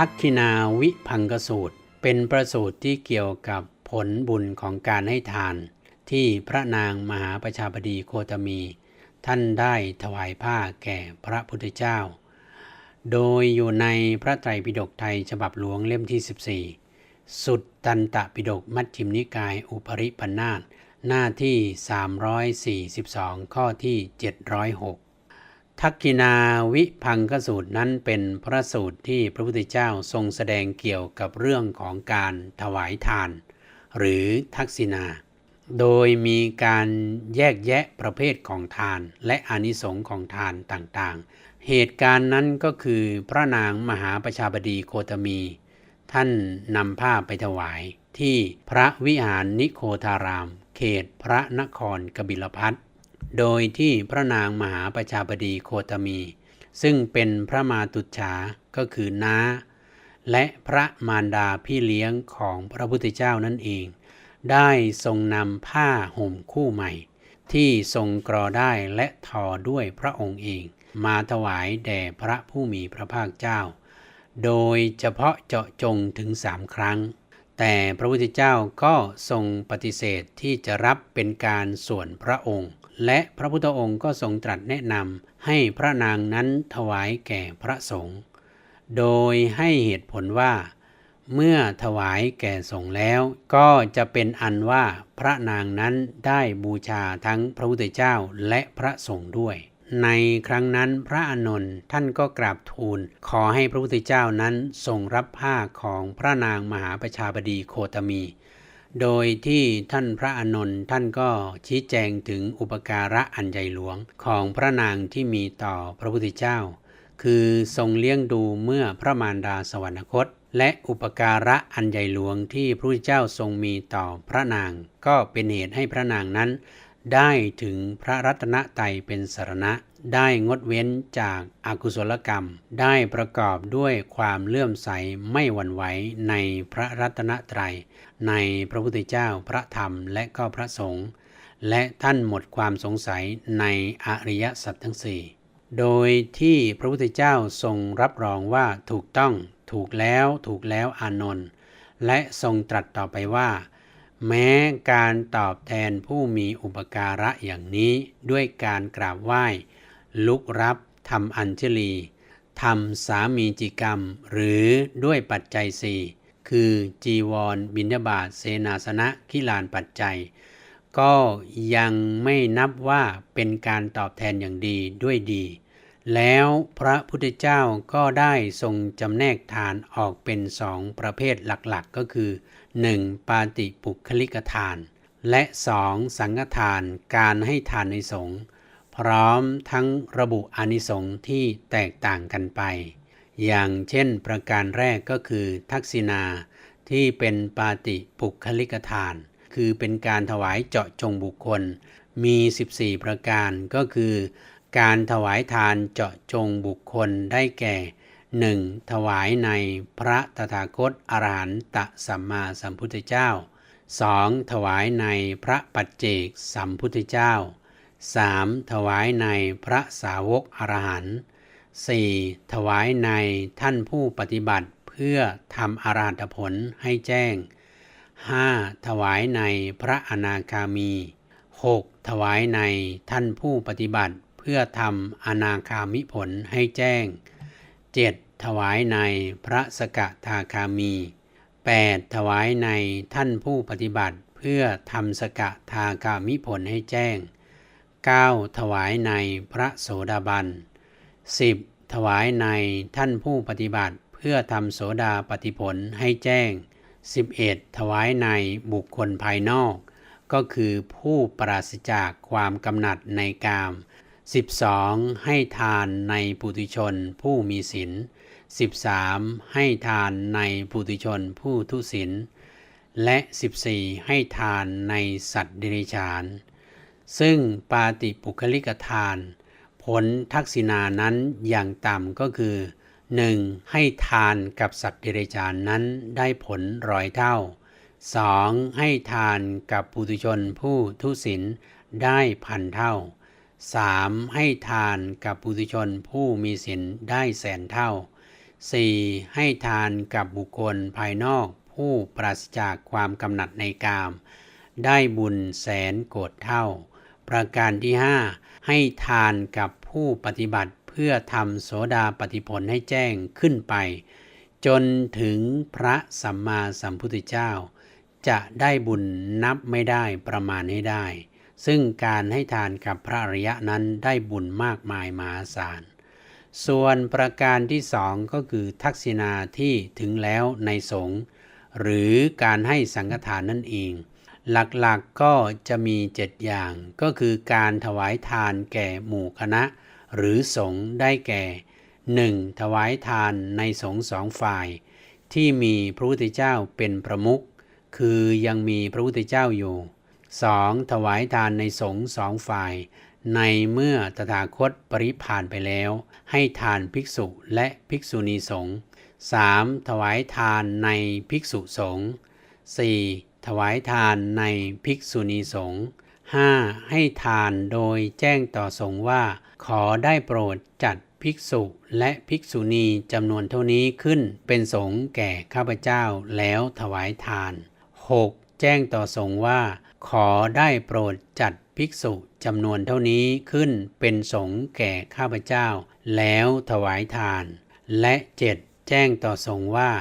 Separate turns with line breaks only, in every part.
ทักขินาวิพังกสูตร เป็นประสูตรที่เกี่ยวกับผลบุญของการให้ทาน ที่พระนางมหาประชาบดีโคตมี ท่านได้ถวายผ้าแก่พระพุทธเจ้า โดยอยู่ในพระไตรปิฎกไทยฉบับหลวงเล่มที่ 14 สุดตันตปิฎกมัชฌิมนิกายอุปริปันธาตหน้าที่ 342 ข้อที่ 706 ทักกินาวิพังคสูตรนั้นเป็นพระสูตรที่พระพุทธเจ้าทรงแสดงเกี่ยวกับเรื่องของการถวายทาน หรือทักษินาโดยมีการแยกแยะประเภทของทานและอนิสงส์ของทานต่างๆ เหตุการณ์นั้นก็คือพระนางมหาประชาบดีโคตมี ท่านนำผ้าไปถวายที่พระวิหารนิโคทาราม เขตพระนครกบิลพัท โดยที่พระนางมหาประชาบดีโคตมี ซึ่งเป็นพระมาตุจฉาก็คือน้า และพระมารดาพี่เลี้ยงของพระพุทธเจ้านั่นเอง ได้ทรงนำผ้าห่มคู่ใหม่ ที่ทรงกรอได้และทอด้วยพระองค์เอง มาถวายแด่พระผู้มีพระภาคเจ้า โดยเฉพาะเจาะจงถึงสามครั้ง แต่พระพุทธเจ้าก็ทรงปฏิเสธที่จะรับเป็นการส่วนพระองค์ และพระพุทธองค์ก็ทรงตรัสแนะนำให้พระนางนั้นถวายแก่พระสงฆ์โดยให้เหตุผลว่า เมื่อถวายแก่สงฆ์แล้ว ก็จะเป็นอันว่าพระนางนั้นได้บูชาทั้งพระพุทธเจ้าและพระสงฆ์ด้วย ในครั้งนั้นพระอานนท์ท่านก็กราบทูล ขอให้พระพุทธเจ้านั้นทรงรับผ้าของพระนางมหาประชาบดีโคตมี โดยที่ท่านพระอานนท์ท่านก็ชี้แจงถึงอุปการะอันใหญ่หลวงของพระนางที่มีต่อพระพุทธเจ้า คือทรงเลี้ยงดูเมื่อพระมารดาสวรรคต และอุปการะอันใหญ่หลวงที่พระพุทธเจ้าทรงมีต่อพระนาง ก็เป็นเหตุให้พระนางนั้น ได้ถึงพระรัตนตรัยเป็นสารณะ ได้งดเว้นจากอากุศลกรรม ได้ประกอบด้วยความเลื่อมใสไม่หวั่นไหวในพระรัตนตรัย ในพระพุทธเจ้าพระธรรมและก็พระสงฆ์และท่านหมดความสงสัยในอริยสัจทั้งสี่โดยที่พระพุทธเจ้าทรงรับรองว่าถูกต้องถูกแล้วถูกแล้วอานนท์และทรงตรัสต่อไปว่า แม้การตอบแทนผู้มีอุปการะอย่างนี้ด้วยการกราบไหว้ ลุกรับทำอัญชลีทำสามีจิกรรม หรือด้วยปัจจัยสี่คือจีวร บิณฑบาตเสนาสนะกิลานปัจจัย ก็ยังไม่นับว่าเป็นการตอบแทนอย่างดีด้วยดี แล้วพระพุทธเจ้าก็ได้ทรงจำแนกทานออกเป็นสองประเภทหลักๆก็คือ 1. ปาติปุคลิกทาน และ 2. สังฆทานการให้ทานในสงฆ์ พร้อมทั้งระบุอนิสงส์ที่แตกต่างกันไป อย่างเช่นประการแรกก็คือทักษินาที่เป็นปาติปุคลิกทาน คือเป็นการถวายเจาะจงบุคคล มี 14 ประการก็คือ การถวายทานเจาะจงบุคคลได้แก่ 1. ถวายในพระตถาคตอรหันตสัมมาสัมพุทธเจ้า 2. ถวายในพระปัจเจกสัมพุทธเจ้า 3. ถวายในพระสาวกอรหันต์ 4. ถวายในท่านผู้ปฏิบัติเพื่อทำอาราธผลให้แจ้ง 5. ถวายในพระอนาคามี 6. ถวายในท่านผู้ปฏิบัติเพื่อทำอนาคามิผลให้แจ้ง 7. ถวายในพระสกทาคามี 8. ถวายในท่านผู้ปฏิบัติเพื่อทำสกทาคามิผลให้แจ้ง 9. ถวายในพระโสดาบัน 10. ถวายในท่านผู้ปฏิบัติเพื่อทำโสดาปฏิผลให้แจ้ง 11. ถวายในบุคคลภายนอก ก็คือผู้ปราศจากความกำหนัดในกาม 12. ให้ทานในปุถุชนผู้มีศีล 13. ให้ทานในปุถุชนผู้ทุศีล และ 14. ให้ทานในสัตว์เดรัจฉาน ซึ่งปาติปุคลิกทาน ผลทักษิณานั้นอย่างต่ำก็คือ 1. ให้ทานกับสัตว์เดรัจฉานนั้นได้ผลร้อยเท่า 2. ให้ทานกับปุถุชนผู้ทุศีลได้พันเท่า 3. ให้ทานกับปุถุชนผู้มีศีลได้แสนเท่า 4. ให้ทานกับบุคคลภายนอกผู้ปราศจากความกำหนัดในกาม ได้บุญแสนโกดเท่า ประการที่ 5 ให้ทานกับผู้ปฏิบัติเพื่อทำโสดาปฏิผลให้แจ้งขึ้นไป จนถึงพระสัมมาสัมพุทธเจ้า จะได้บุญนับไม่ได้ประมาณให้ได้ ซึ่งการให้ทานกับพระอริยะนั้นได้บุญมากมายมหาศาลส่วนประการที่สองก็คือทักษิณาที่ถึงแล้วในสงฆ์หรือการให้สังฆทานนั่นเอง หลักๆก็จะมีเจ็ดอย่างก็คือการถวายทานแก่หมู่คณะ หรือสงฆ์ได้แก่ 1. ถวายทานในสงฆ์สองฝ่าย ที่มีพระพุทธเจ้าเป็นประมุขคือยังมีพระพุทธเจ้าอยู่ 2. ถวายทานในสงฆ์สองฝ่าย ในเมื่อตถาคตปริพานไปแล้ว ให้ทานภิกษุและภิกษุณีสงฆ์ 3. ถวายทานในภิกษุสงฆ์ 4. ถวายทานในภิกษุณีสงฆ์ 5. ให้ทานโดยแจ้งต่อสงฆ์ว่า ขอได้โปรดจัดภิกษุและภิกษุณีจำนวนเท่านี้ขึ้นเป็นสงฆ์แก่ข้าพเจ้าแล้วถวายทาน 6. แจ้งต่อสงฆ์ว่า ขอได้โปรดจัดภิกษุจำนวนเท่านี้ขึ้นเป็นสงฆ์แก่ข้าพเจ้า แล้วถวายทาน และ 7. แจ้งต่อสงฆ์ว่า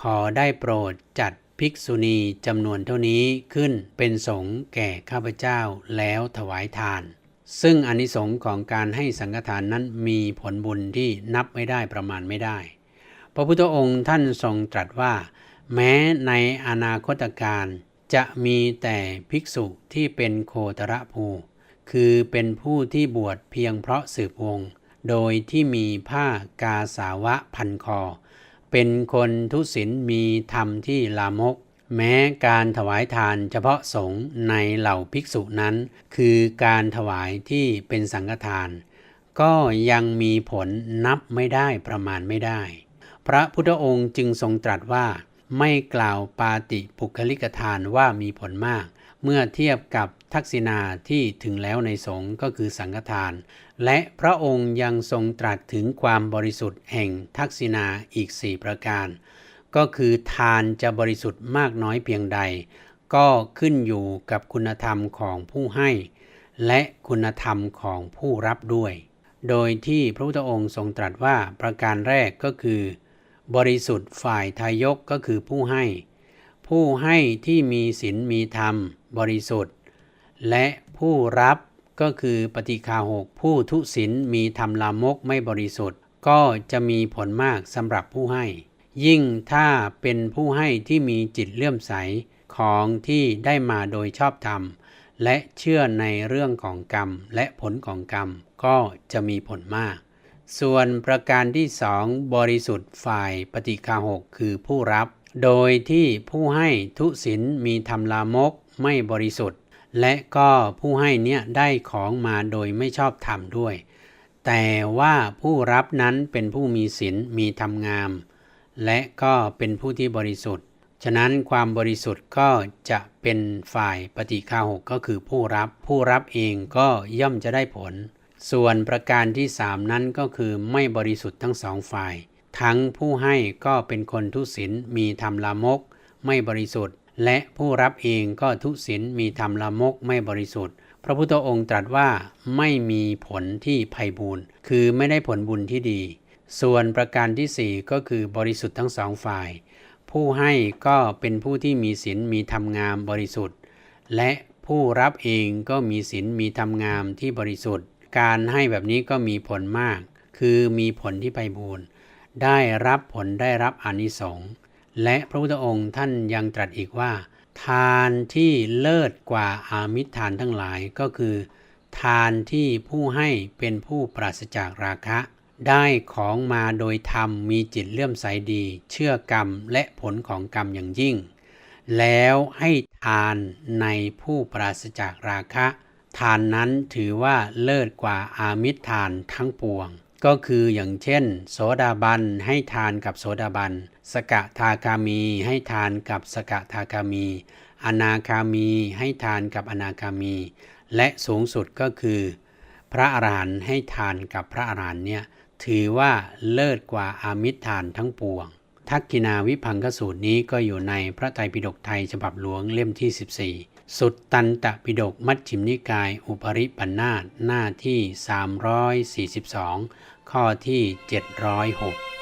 ขอได้โปรดจัด ภิกษุณีจำนวนเท่านี้ขึ้นเป็นสงฆ์แก่ข้าพเจ้าแล้วถวายทาน ซึ่งอนิสงค์ของการให้สังฆทานนั้นมีผลบุญที่นับไม่ได้ประมาณไม่ได้ พระพุทธองค์ท่านทรงตรัสว่า แม้ในอนาคตการจะมีแต่ภิกษุที่เป็นโคตรภูคือเป็นผู้ที่บวชเพียงเพราะสืบวงศ์โดยที่มีผ้ากาสาวะพันคอ เป็นคนทุศิลมีธรรมที่ลามก แม้การถวายทานเฉพาะสงฆ์ในเหล่าภิกษุนั้น คือการถวายที่เป็นสังฆทาน ก็ยังมีผลนับไม่ได้ประมาณไม่ได้ พระพุทธองค์จึงทรงตรัสว่า ไม่กล่าวปาติปุคลิกทานว่ามีผลมาก เมื่อเทียบกับทักษิณาที่ถึงแล้วในสงฆ์ก็คือสังฆทาน และพระองค์ยังทรงตรัสถึงความบริสุทธิ์แห่งทักษิณาอีกสี่ประการ ก็คือทานจะบริสุทธิ์มากน้อยเพียงใด ก็ขึ้นอยู่กับคุณธรรมของผู้ให้ และคุณธรรมของผู้รับด้วย โดยที่พระพุทธองค์ทรงตรัสว่าประการแรกก็คือ บริสุทธิ์ฝ่ายทายกก็คือผู้ให้ ผู้ให้ที่มีศีลมีธรรม บริสุทธิ์ และผู้รับก็คือปฏิคาหกผู้ทุศีลมีธรรมลามกไม่บริสุทธิ์ ก็จะมีผลมากสำหรับผู้ให้ ยิ่งถ้าเป็นผู้ให้ที่มีจิตเลื่อมใสของที่ได้มาโดยชอบธรรม และเชื่อในเรื่องของกรรมและผลของกรรมก็จะมีผลมาก ส่วนประการที่สองบริสุทธิ์ฝ่ายปฏิคาหกคือผู้รับ โดยที่ผู้ให้ทุศีลมีธรรมลามก ไม่บริสุทธิ์ และก็ผู้ให้เนี่ยได้ของมาโดยไม่ชอบธรรมด้วย แต่ว่าผู้รับนั้นเป็นผู้มีศีลมีธรรมงาม และก็เป็นผู้ที่บริสุทธิ์ ฉะนั้นความบริสุทธิ์ก็จะเป็นฝ่ายปฏิฆาหกก็คือผู้รับ ผู้รับเองก็ย่อมจะได้ผล ส่วนประการที่สามนั้นก็คือไม่บริสุทธิ์ทั้งสองฝ่ายทั้งผู้ให้ก็เป็นคนทุศีลมีธรรมลามก ไม่บริสุทธิ์ และผู้รับเองก็ทุศีลมีธรรมลามกไม่บริสุทธิ์ พระพุทธองค์ตรัสว่าไม่มีผลที่ไพ่บูรณ์คือไม่ได้ผลบุญที่ดี ส่วนประการที่สี่ก็คือบริสุทธิ์ทั้งสองฝ่าย ผู้ให้ก็เป็นผู้ที่มีศีลมีธรรมงามบริสุทธิ์ และผู้รับเองก็มีศีลมีธรรมงามที่บริสุทธิ์ การให้แบบนี้ก็มีผลมาก คือมีผลที่ไพบูรณ์ได้รับผลได้รับอนิสงส์ และพระพุทธองค์ท่านยังตรัสอีกว่า ทานที่เลิศกว่าอามิตรทานทั้งหลายก็คือ ทานที่ผู้ให้เป็นผู้ปราศจากราคะ ได้ของมาโดยธรรมมีจิตเลื่อมใสดี เชื่อกรรมและผลของกรรมอย่างยิ่ง แล้วให้ทานในผู้ปราศจากราคะ ทานนั้นถือว่าเลิศกว่าอามิตรทานทั้งปวง ก็คืออย่างเช่น โสดาบันให้ทานกับโสดาบัน สกทาคามีให้ทานกับสกทาคามี อนาคามีให้ทานกับอนาคามี และสูงสุดก็คือ พระอรหันต์ให้ทานกับพระอรหันต์เนี่ยถือว่าเลิศกว่าอามิตรทานทั้งปวง ทักกินาวิพังคสูตรนี้ก็อยู่ในพระไตรปิฎกไทยฉบับหลวงเล่มที่ 14 สุดตันตะปิดกมัชฌิมนิกาย อุปริปันธาหน้าที่ 342 ข้อที่ 706